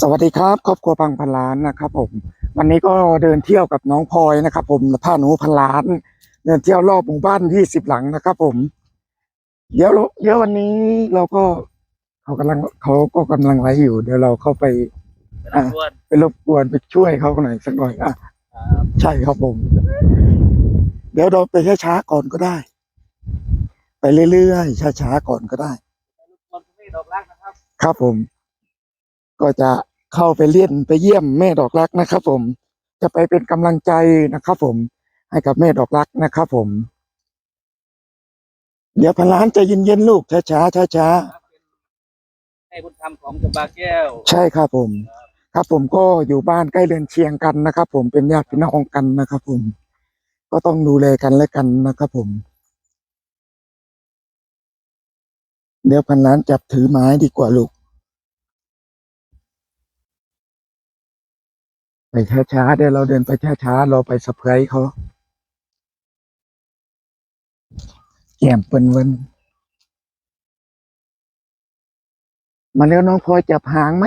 สวัสดีครับครอบครัวพังพันล้านนะครับ ผม วันนี้ก็เดินเที่ยวกับน้องพลอยนะครับ ผมผ้าหนูพันล้าน เดินเที่ยวรอบหมู่บ้านยี่สิบหลังนะครับ ผม เดี๋ยวเราเดี๋ยววันนี้เราก็เขากำลังเขาก็กำลังไลฟ์อยู่ เดี๋ยวเราเข้าไปเป็นรบกวนไปรบกวนไปช่วยเขาหน่อยสักหน่อยอะครับใช่ครับผม เดี๋ยวเราไปช้าๆก่อนก็ได้ ไปเรื่อยๆช้าๆก่อนก็ได้รบกวนคุณพี่ดอกรักนะครับครับผม ก็จะเข้าไปเลี่ยนไปเยี่ยมแม่ดอกรักนะครับผมจะไปเป็นกำลังใจนะครับผม ให้กับแม่ดอกรักนะครับผม เดี๋ยวพันล้านใจะเย็นๆลูกช้าๆช้าครับเป็นให้บุญธรรมของจำบาแก้วๆใช่ครับผม ครับผมก็อยู่บ้านใกล้เรือนเชียงกันนะครับผมเป็นญาติพี่น้องกันนะครับผม ก็ต้องดูแลกันและกันนะครับผม เดี๋ยวพันล้านจับถือไม้ดีกว่าลูก ไปช้าๆเดี๋ยวเราเดินไปช้าๆเราไปสะเพรส์เขาแก้มเปิ้นเวินมาแล้วน้องพลอยจับหางไหม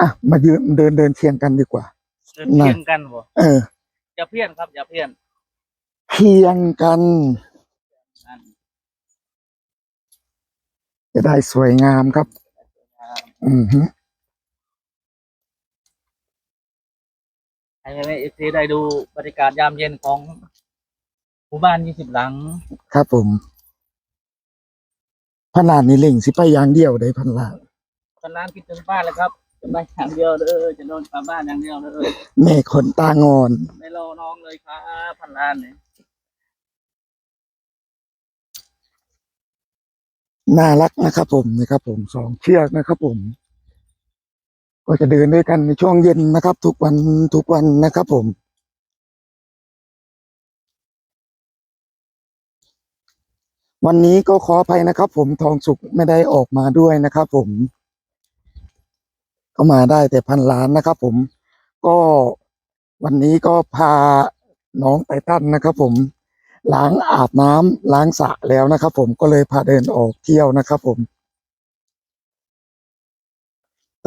อะ มายืนเดินเดินเชียงกันดีกว่า เดินเพียงกันบ่เอออย่าเพี้ยนครับอย่าเพี้ยนเพียงกัน อันจะได้สวยงามครับ อือฮึ ให้เอฟซีได้ดูบรรยากาศยามเย็นของหมู่บ้านยี่สิบหลัง ครับผมพนานนี่เล่งสิไปอย่างเดียวได้พันลานคนร้านคิดถึงบ้านเลยครับ จะไปอย่างเดียวเด้อจะนอนกลับบ้านอย่างเดียวเด้อแม่คนตางอน ไม่รอน้องเลยครับพันล้านเนี่ยน่ารักนะครับผมนะครับผมสองเชือกนะครับผม ก็จะเดินด้วยกันในช่วงเย็นนะครับ ทุกวันทุกวันนะครับผม วันนี้ก็ขออภัยนะครับ ผมทองสุกไม่ได้ออกมาด้วยนะครับ ผมก็มาได้แต่พันล้านนะครับ ผม ก็วันนี้ก็พาน้องไตตันนะครับ ผมล้างอาบน้ำล้างสระแล้วนะครับ ผมก็เลยพาเดินออกเที่ยวนะครับ ผม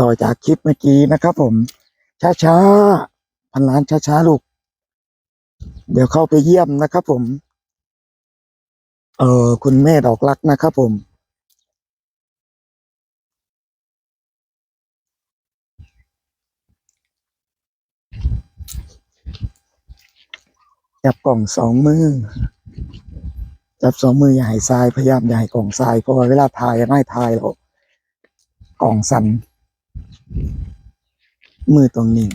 ต่อจากคลิปเมื่อกี้นะครับผม ช้าๆพันล้านช้าๆลูก เดี๋ยวเข้าไปเยี่ยมนะครับผม เออคุณแม่ดอกรักนะครับผมจับกล่องสองมือ จับสองมืออย่าให้ทรายพยายามอย่าให้กล่องทรายเพราะว่าเวลาถ่ายไม่ถ่ายแล้วกล่องสั่น มือตรงนิ่ง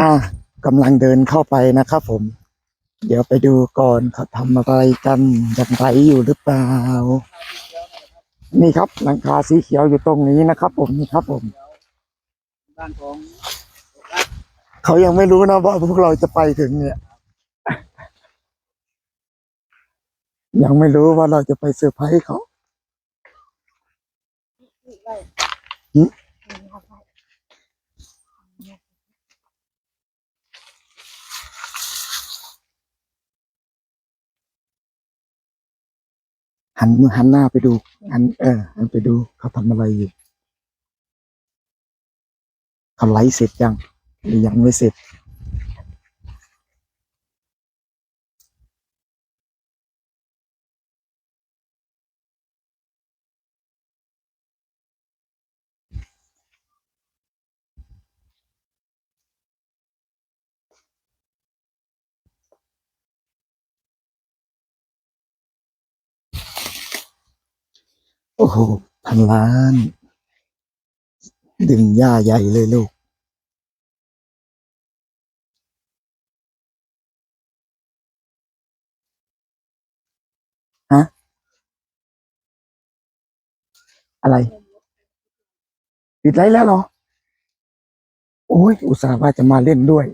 อะกำลังเดินเข้าไปนะครับผม เดี๋ยวไปดูก่อนเขาทำอะไรกันยังไรอยู่หรือเปล่า นี่ครับหลังคาสีเขียวอยู่ตรงนี้นะครับผมนี่ครับผม บ้านของ เขายังไม่รู้นะว่าพวกเราจะไปถึงเนี่ย ยังไม่รู้ว่าเราจะไปเซอร์ไพรส์เขาหันมือหันหน้าไปดูหันเออหันไปดูเขาทำอะไรอยู่เขาไลฟ์เสร็จยัง ยังไม่เสร็จโอ้โหพันล้าน ดึงหญ้าใหญ่เลยลูก ฮะ อะไร ปิดไลฟ์แล้วเหรอ โอ้ย อุตส่าห์ว่าจะมาเล่นด้วย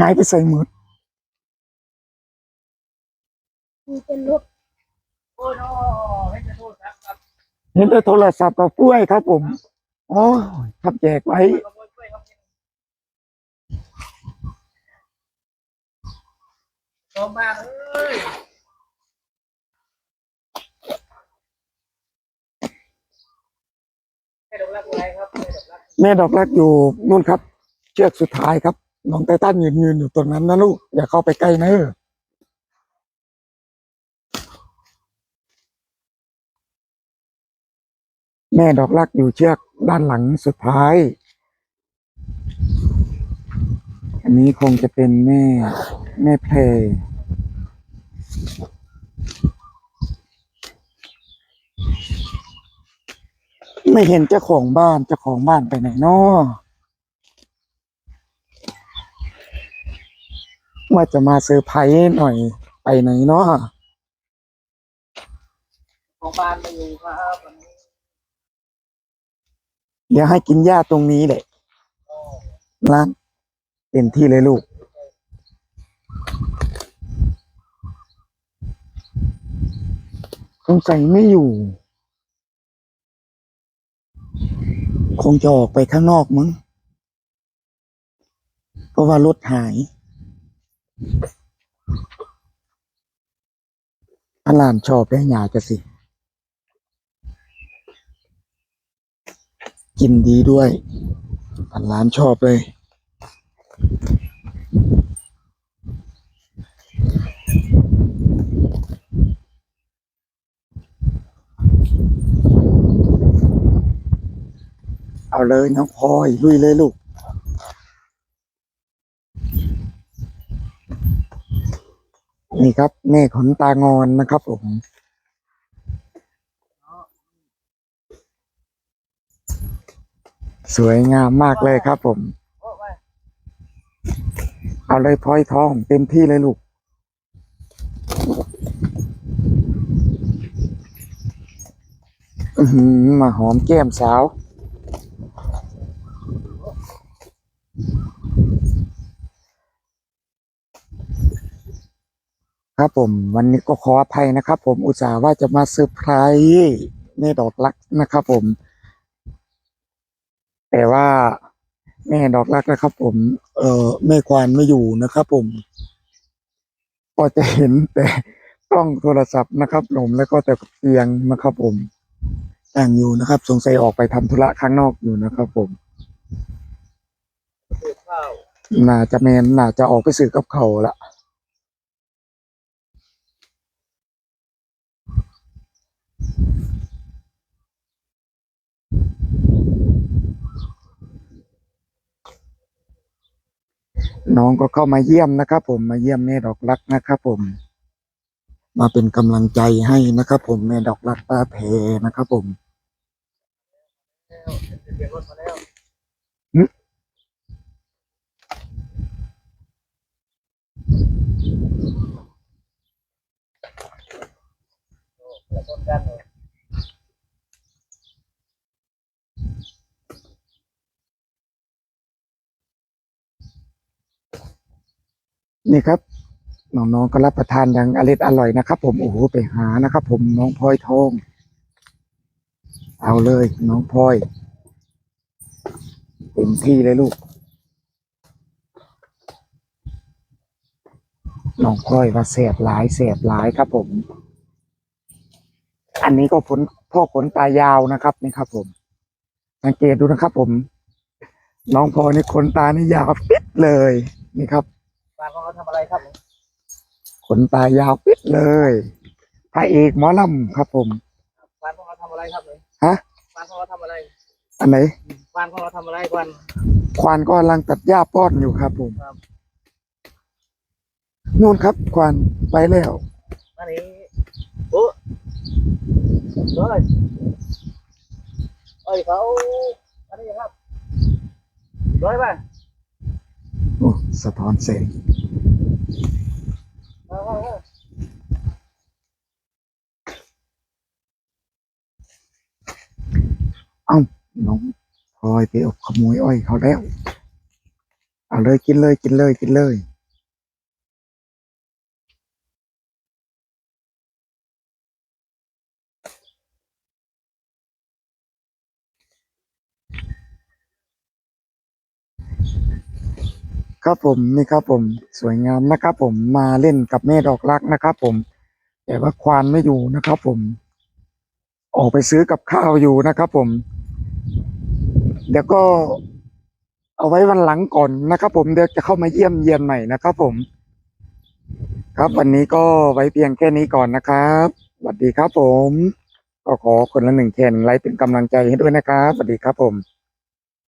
หายไปใส่หมดมีเป็นรถโอ้โหไม่จะโทษครับครับเห็นแต่โทรศัพท์กับกล้วยครับผมอ๋อครับแจกไว้ขโมยกล้วยครับชมบ้านเอ้ยให้ดอกรักอะไรครับให้ดอกรัก แม่ดอกรักอยู่นู่นครับ เชือกสุดท้ายครับน้องไตตันยืนยืนอยู่ตรงนั้นนะลูกอย่าเข้าไปใกล้นะเอแม่ดอกรักอยู่เชือกด้านหลังสุดท้าย อันนี้คงจะเป็นแม่แม่เพล ไม่เห็นเจ้าของบ้านเจ้าของบ้านไปไหนเนาะว่าจะมาเซอร์ไพรส์หน่อยไปไหนเนาะของบ้านมาอยู่ครับวันนี้เดี๋ยวให้กินหญ้าตรงนี้แหละร้านเต็มที่เลยลูก สงสัยไม่อยู่ คงจะออกไปข้างนอกมั้ง เพราะว่ารถหายอาลานชอบได้หยาจะสิ กินดีด้วยอารานชอบเลย เอาเลยน้องพลอยลุยเลยลูก นี่ครับแม่ขนตางอนนะครับผมสวยงามมากเลยครับผม เอาเลยพลอยทองเต็มที่เลยลูก มาหอมแก้มสาว ครับผมวันนี้ก็ขออภัยนะครับ ผมอุตส่าห์ว่าจะมาเซอร์ไพรส์แม่ดอกรักนะครับ ผม แต่ว่าแม่ดอกรักนะครับ ผม เอ่อแม่ควานไม่อยู่นะครับ ผม ก็จะเห็นแต่กล้องโทรศัพท์นะครับผมแล้วก็แต่เตียงนะครับ ผมต่างอยู่นะครับ สงสัยออกไปทำธุระข้างนอกอยู่นะครับ ผมเปิดข้าวน่าจะแมนน่าจะออกไปซื้อกับเขาวละ น้องก็เข้ามาเยี่ยมนะครับผมมาเยี่ยมแม่ดอกรักนะครับผม มาเป็นกำลังใจให้นะครับผมแม่ดอกรักป้าเพนะครับผมแล้วเสียงรถมาแล้ว หึ โอ้แล้วค นี่ครับน้องๆก็รับประทานอย่างอร่อยอร่อยนะครับ ผมโอ้โหไปหานะครับ ผมน้องพลอยทอง เอาเลย น้องพลอยเต็มที่เลยลูก น้องพลอยว่าเสียบหลายเสียบหลายครับ ผม อันนี้ก็ผลพ่อขนตายาวนะครับนี่ครับ ผมสังเกตดูนะครับ ผม น้องพลอยนี่ขนตานี่ยาวปิดเลยนี่ครับ บ้านของเขาทำอะไรครับผมขนตายาวปิดเลยพระเอกหมอลำครับผมบ้านของเราทำอะไรครับเลยฮะบ้านของเราทำอะไรอันไหนบ้านของเราทำอะไรกวนควานก็กำลังตัดหญ้าป้อนอยู่ครับผมครับนู่นครับ ควานไปแล้ว อันนี้โอ้ร้อยเอ้ยเขาอันนี้ครับร้อยป่ะ โอ้สะท้อนแสงเอาเอาน้องพลอยไปอบขโมยอ้อยเขาแล้ว เอาเลยกินเลยกินเลยกินเลย ครับผมนี่ครับผมสวยงามนะครับผมมาเล่นกับแม่ดอกรักนะครับผม แต่ว่าควานไม่อยู่นะครับผม ออกไปซื้อกับข้าวอยู่นะครับผม เดี๋ยวก็เอาไว้วันหลังก่อนนะครับผมเดี๋ยวจะเข้ามาเยี่ยมเยียนใหม่นะครับผม ครับวันนี้ก็ไว้เพียงแค่นี้ก่อนนะครับสวัสดีครับผม ก็ขอคนละหนึ่งแชร์หนึ่งไลค์เป็นกำลังใจให้ด้วยนะครับสวัสดีครับผม